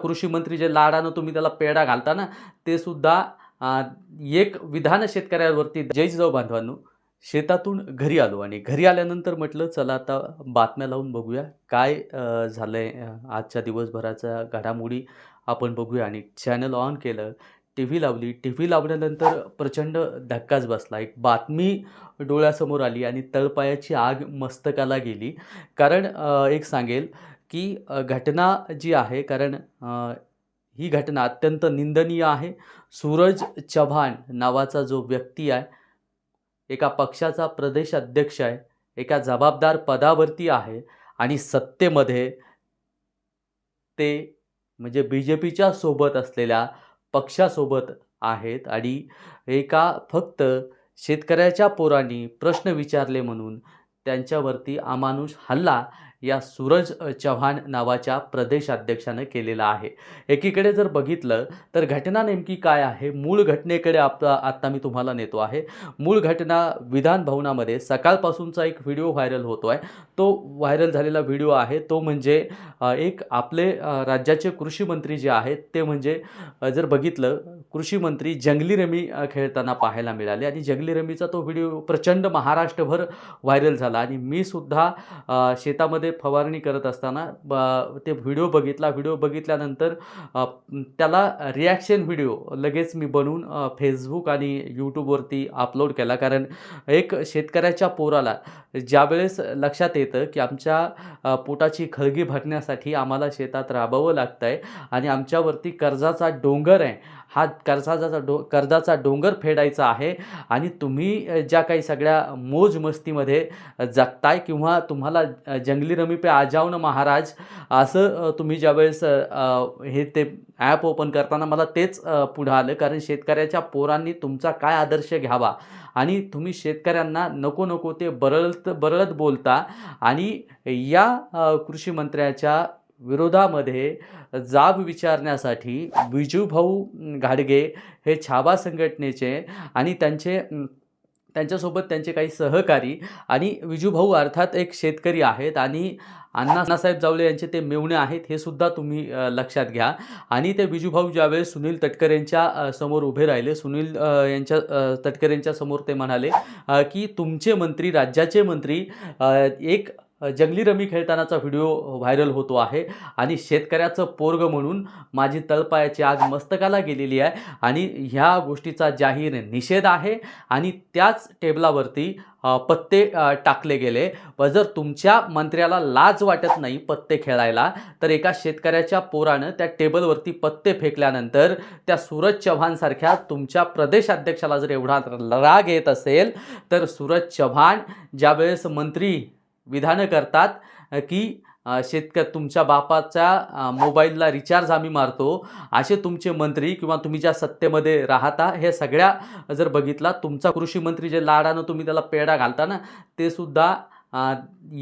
कृषी मंत्री जे लाडानं तुम्ही त्याला पेढा घालता ना ते सुद्धा एक विधान शेतकऱ्यावरती जय जिजाऊ बांधवांनो शेतातून घरी आलो आणि घरी आल्यानंतर म्हटलं चला आता बातम्या लावून बघूया काय झालं झालंय आजच्या दिवसभराच्या घडामोडी आपण बघूया. आणि चॅनल ऑन केलं टी व्ही लावली. टी व्ही लावल्यानंतर प्रचंड धक्काच बसला. एक बातमी डोळ्यासमोर आली आणि तळपायाची आग मस्तकाला गेली. कारण एक सांगेल की घटना जी आहे कारण ही घटना अत्यंत निंदनीय आहे. सूरज चव्हाण नावाचा जो व्यक्ती आहे एका पक्षाचा प्रदेश अध्यक्ष आहे एका जबाबदार पदावरती आहे आणि सत्तेमध्ये ते म्हणजे बी जे पीच्या सोबत असलेल्या पक्षासोबत आहेत आणि एका फक्त शेतकऱ्याच्या पोरांनी प्रश्न विचारले म्हणून त्यांच्यावरती अमानुष हल्ला या सूरज चव्हाण नावाच्या प्रदेशाध्यक्षानं केलेला आहे. एकीकडे जर बघितलं तर घटना नेमकी काय आहे? मूळ घटनेकडे आप आत्ता मी तुम्हाला नेतो आहे. मूळ घटना विधान भवनामध्ये सकाळपासूनचा एक व्हिडिओ व्हायरल होतो आहे तो व्हायरल झालेला व्हिडिओ आहे. तो म्हणजे एक आपले राज्याचे कृषी मंत्री जे आहेत ते म्हणजे जर बघितलं कृषी मंत्री जंगली रमी खेळताना पाहायला मिळाले. आणि जंगली रमीचा तो व्हिडिओ प्रचंड महाराष्ट्रभर व्हायरल झाला. आणि मी सुद्धा शेतामध्ये फवारणी करत असताना ब ते व्हिडिओ बघितला व्हिडिओ बघितल्यानंतर त्याला रिॲक्शन व्हिडिओ लगेच मी बनवून फेसबुक आणि यूट्यूबवरती अपलोड केला. कारण एक शेतकऱ्याच्या पोराला ज्यावेळेस लक्षात येतं की आमच्या पोटाची खळगी भरण्यासाठी आम्हाला शेतात राबावं लागतं आहे आणि आमच्यावरती कर्जाचा डोंगर आहे हा कर्जाचा डो कर्जाचा डोंगर फेडायचा आहे आणि तुम्ही ज्या काही सगळ्या मोज मस्तीमध्ये जगताय किंवा तुम्हाला जंगली रमी पे आजाव ना महाराज. असं तुम्ही ज्यावेळेस हे ते ॲप ओपन करताना मला तेच पुढं आलं. कारण शेतकऱ्याच्या पोरांनी तुमचा काय आदर्श घ्यावा? आणि तुम्ही शेतकऱ्यांना नको नको ते बरळत बरळत बोलता. आणि या कृषीमंत्र्याच्या कृषी मंत्र्याच्या विरोधामध्ये जाब विचारण्यासाठी विजूभाऊ घाडगे हे छाबा संघटनेचे आणि त्यांचे त्यांच्यासोबत त्यांचे काही सहकारी आणि विजूभाऊ अर्थात एक शेतकरी आहेत आणि अण्णा अण्णासाहेब जावळे यांचे ते मेवणे आहेत हे सुद्धा तुम्ही लक्षात घ्या. आणि ते विजूभाऊ ज्यावेळेस सुनील तटकरेंच्या यांच्या समोर उभे राहिले सुनील यांच्या तटकर यांच्या समोर ते म्हणाले की तुमचे मंत्री राज्याचे मंत्री एक जंगली रमी खेळतानाचा व्हिडिओ व्हायरल होतो आहे आणि शेतकऱ्याचं पोरग म्हणून माझी तळपायाची आग मस्तकाला गेलेली आहे आणि ह्या गोष्टीचा जाहीर निषेध आहे आणि त्याच टेबलावरती पत्ते टाकले गेले. व जर तुमच्या मंत्र्याला लाज वाटत नाही पत्ते खेळायला तर एका शेतकऱ्याच्या पोरानं त्या टेबलवरती पत्ते फेकल्यानंतर त्या सूरज चव्हाणसारख्या तुमच्या प्रदेशाध्यक्षाला जर एवढा राग येत असेल तर सूरज चव्हाण ज्यावेळेस मंत्री विधानं करतात की शेतक तुमच्या बापाच्या मोबाईलला रिचार्ज आम्ही मारतो. असे तुमचे मंत्री किंवा तुम्ही ज्या सत्तेमध्ये राहता हे सगळ्या जर बघितला तुमचा कृषी मंत्री जे लाडानं तुम्ही त्याला पेढा घालता ना ते सुद्धा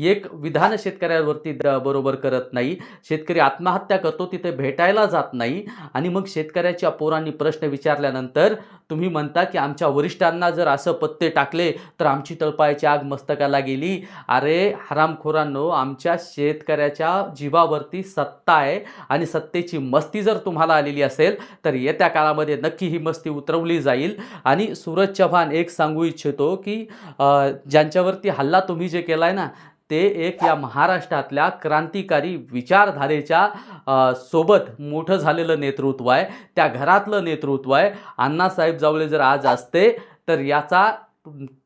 एक विधान शेतकऱ्यावरती बरोबर करत नाही. शेतकरी आत्महत्या करतो तिथे भेटायला जात नाही. आणि मग शेतकऱ्याच्या पोरांनी प्रश्न विचारल्यानंतर तुम्ही म्हणता की आमच्या वरिष्ठांना जर असं पत्ते टाकले तर आमची तळपायाची आग मस्तकाला गेली. अरे हरामखोरांनो आमच्या शेतकऱ्याच्या जीवावरती सत्ता आहे आणि सत्तेची मस्ती जर तुम्हाला आलेली असेल तर येत्या काळामध्ये नक्की ही मस्ती उतरवली जाईल. आणि सूरज चव्हाण एक सांगू इच्छितो की ज्यांच्यावरती हल्ला तुम्ही जे केला आहे ना ते एक या महाराष्ट्रातल्या क्रांतिकारी विचारधारेच्या सोबत मोठं झालेलं नेतृत्व आहे. त्या घरातलं नेतृत्व आहे. अण्णासाहेब जावळे जर आज असते तर याचा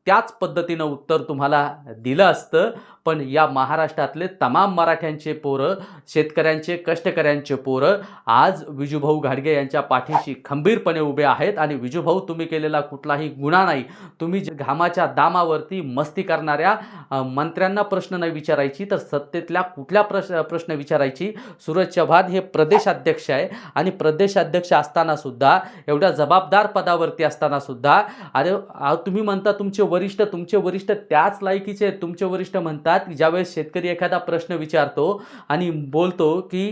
त्याच पद्धतीनं उत्तर तुम्हाला दिलं असतं. पण या महाराष्ट्रातले तमाम मराठ्यांचे पोरं शेतकऱ्यांचे कष्टकऱ्यांचे पोरं आज विजूभाऊ घाडगे यांच्या पाठीशी खंबीरपणे उभे आहेत आणि विजूभाऊ तुम्ही केलेला कुठलाही गुन्हा नाही. तुम्ही घामाच्या दामावरती मस्ती करणाऱ्या मंत्र्यांना प्रश्न नाही विचारायची तर सत्तेतल्या कुठल्या प्रश्न प्रश्न विचारायची? सूरज चव्हाण हे प्रदेशाध्यक्ष आहे आणि प्रदेशाध्यक्ष असताना सुद्धा एवढ्या जबाबदार पदावरती असताना सुद्धा अरे तुम्ही म्हणता तुमचे वरिष्ठ तुमचे वरिष्ठ त्याच लायकीचे आहेत. तुमचे वरिष्ठ म्हणतात की ज्यावेळेस शेतकरी एखादा प्रश्न विचारतो आणि बोलतो की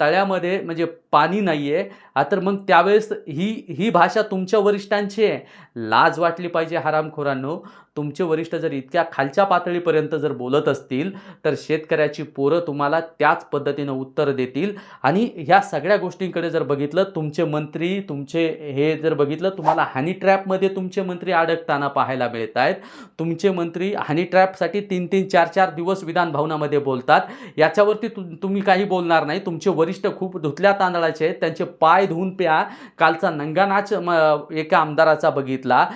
तळ्यामध्ये म्हणजे पाणी नाही आहे आ, तर मग त्यावेळेस ही ही भाषा तुमच्या वरिष्ठांची आहे. लाज वाटली पाहिजे हरामखोरांनो. तुमचे वरिष्ठ जर इतक्या खालच्या पातळीपर्यंत जर बोलत असतील तर शेतकऱ्याची पोरं तुम्हाला त्याच पद्धतीनं उत्तर देतील. आणि ह्या सगळ्या गोष्टींकडे जर बघितलं तुमचे मंत्री तुमचे हे जर बघितलं तुम्हाला हनी ट्रॅपमध्ये तुमचे मंत्री अडकताना पाहायला मिळत आहेत तुमचे मंत्री हनी ट्रॅपसाठी तीन तीन चार चार दिवस विधान भवनामध्ये बोलतात. याच्यावरती तु तुम्ही काही बोलणार नाही. तुमचे वरिष्ठ खूप धुतल्या घालायचे आहेत. त्यांचे पाय धुवून प्या. कालचा नंगानाच म एका आमदाराचा बघितला.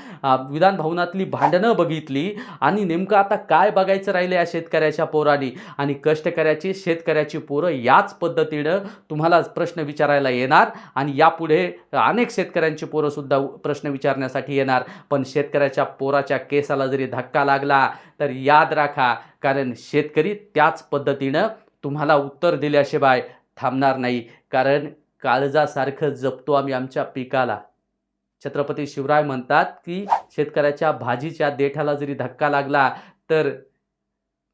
विधान भवनातली भांडणं बघितली. आणि नेमकं आता काय बघायचं राहिलं या शेतकऱ्याच्या पोरांनी? आणि कष्टकऱ्याची शेतकऱ्याची पोरं याच पद्धतीनं तुम्हाला प्रश्न विचारायला येणार. आणि यापुढे अनेक शेतकऱ्यांची पोरंसुद्धा प्रश्न विचारण्यासाठी येणार. पण शेतकऱ्याच्या पोराच्या केसाला जरी धक्का लागला तर याद राखा. कारण शेतकरी त्याच पद्धतीनं तुम्हाला उत्तर दिल्याशिवाय थांबणार नाही. कारण काळजासारखं जपतो आम्ही आमच्या पिकाला. छत्रपती शिवराय म्हणतात की शेतकऱ्याच्या भाजीच्या देठाला जरी धक्का लागला तर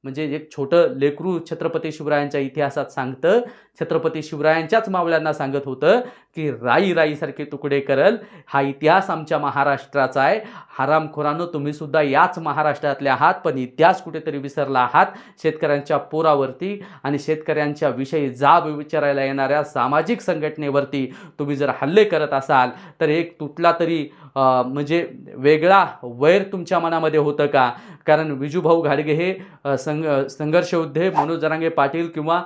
म्हणजे एक छोटं लेकरू छत्रपती शिवरायांच्या इतिहासात सांगतं छत्रपती शिवरायांच्याच मावळ्यांना सांगत होतं की राई राईसारखे तुकडे करल हा इतिहास आमच्या महाराष्ट्राचा आहे. हरामखोरानं तुम्ही सुद्धा याच महाराष्ट्रातले आहात पण इतिहास कुठेतरी विसरला आहात शेतकऱ्यांच्या पोरावरती आणि शेतकऱ्यांच्या विषयी जाब विचारायला येणाऱ्या सामाजिक संघटनेवरती तुम्ही जर हल्ले करत असाल तर एक तुटला तरी म्हणजे वेगळा वैर तुमच्या मनामध्ये होतं का? कारण विजूभाऊ घाडगे हे संग संघ संघर्ष मनोज जरांगे पाटील किंवा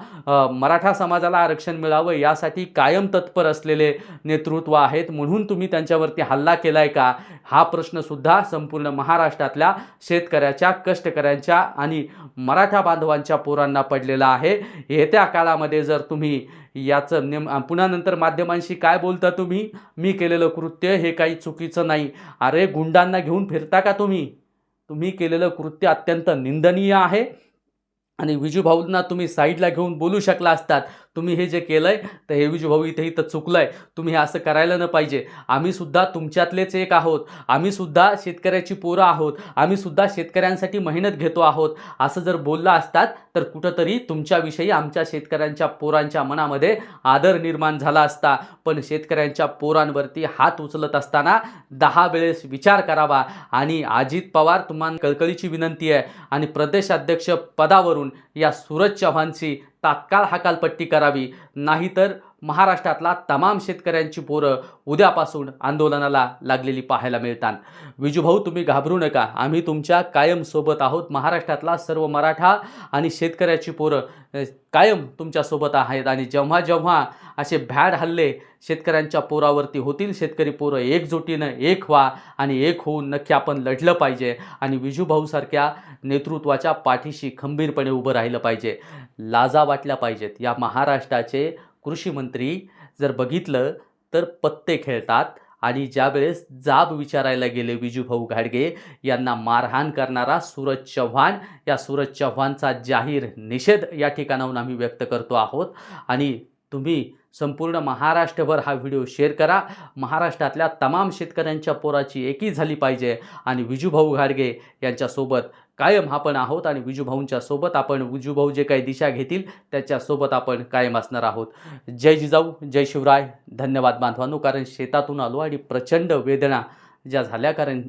मराठा समाजाला आरक्षण मिळावं यासाठी कायम तत्पर असलेले नेतृत्व आहेत. म्हणून तुम्ही त्यांच्यावरती हल्ला केला आहे का? हा प्रश्नसुद्धा संपूर्ण महाराष्ट्रातल्या शेतकऱ्याच्या कष्टकऱ्यांच्या आणि मराठा बांधवांच्या पोरांना पडलेला आहे. येत्या काळामध्ये जर तुम्ही याचं नेम पुन्हा नंतर माध्यमांशी काय बोलता तुम्ही? मी केलेलं कृत्य हे काही चुकीचं नाही. अरे गुंडांना घेऊन फिरता का तुम्ही? तुम्ही केलेलं कृत्य अत्यंत निंदनीय आहे. आणि विजूभाऊंना तुम्ही साईडला घेऊन बोलू शकला असतात. तुम्ही हे जे केलं आहे तर हे भाऊ इथे इथं चुकलं आहे तुम्ही हे असं करायला न पाहिजे. आम्हीसुद्धा तुमच्यातलेच एक आहोत. आम्ही सुद्धा शेतकऱ्याची पोरं आहोत. आम्हीसुद्धा शेतकऱ्यांसाठी मेहनत घेतो आहोत. असं जर बोलला असतात तर कुठंतरी तुमच्याविषयी आमच्या शेतकऱ्यांच्या पोरांच्या मनामध्ये आदर निर्माण झाला असता. पण शेतकऱ्यांच्या पोरांवरती हात उचलत असताना दहा वेळेस विचार करावा. आणि अजित पवार तुम्हाला कळकळीची विनंती आहे. आणि प्रदेशाध्यक्ष पदावरून या सूरज चव्हाणची तात्काळ हकालपट्टी करावी. नाहीतर महाराष्ट्रातला तमाम शेतकऱ्यांची पोरं उद्यापासून आंदोलनाला लागलेली पाहायला मिळतात. विजूभाऊ तुम्ही घाबरू नका. आम्ही तुमच्या कायम सोबत आहोत. महाराष्ट्रातला सर्व मराठा आणि शेतकऱ्याची पोरं कायम तुमच्यासोबत आहेत. आणि जेव्हा जेव्हा असे भॅड हल्ले शेतकऱ्यांच्या पोरावरती होतील शेतकरी पोरं एकजुटीनं एक व्हा आणि एक होऊन नक्की आपण लढलं पाहिजे आणि विजूभाऊसारख्या नेतृत्वाच्या पाठीशी खंबीरपणे उभं राहिलं पाहिजे. लाजा वाटल्या पाहिजेत. या महाराष्ट्राचे कृषी मंत्री जर बघितलं तर पत्ते खेळतात आणि ज्यावेळेस जाब विचारायला गेले विजूभाऊ घाडगे यांना मारहाण करणारा सूरज चव्हाण या सूरज चव्हाणचा जाहीर निषेध या ठिकाणाहून आम्ही व्यक्त करतो आहोत. आणि तुम्ही संपूर्ण महाराष्ट्रभर हा व्हिडिओ शेअर करा. महाराष्ट्रातल्या तमाम शेतकऱ्यांच्या पोराची एकी झाली पाहिजे आणि विजूभाऊ घाडगे यांच्यासोबत कायम आपण आहोत आणि विजूभाऊंच्या सोबत आपण विजूभाऊ जे काही दिशा घेतील त्याच्यासोबत आपण कायम असणार आहोत. जय जिजाऊ जय शिवराय. धन्यवाद बांधवांनो कारण शेतातून आलो आणि प्रचंड वेदना ज्या झाल्या कारण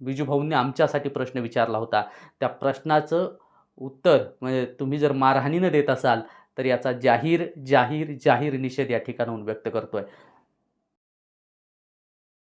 विजूभाऊंनी आमच्यासाठी प्रश्न विचारला होता. त्या प्रश्नाचं उत्तर म्हणजे तुम्ही जर मारहाणीनं देत असाल तर याचा जाहीर जाहीर जाहीर निषेध या ठिकाणाहून व्यक्त करतोय.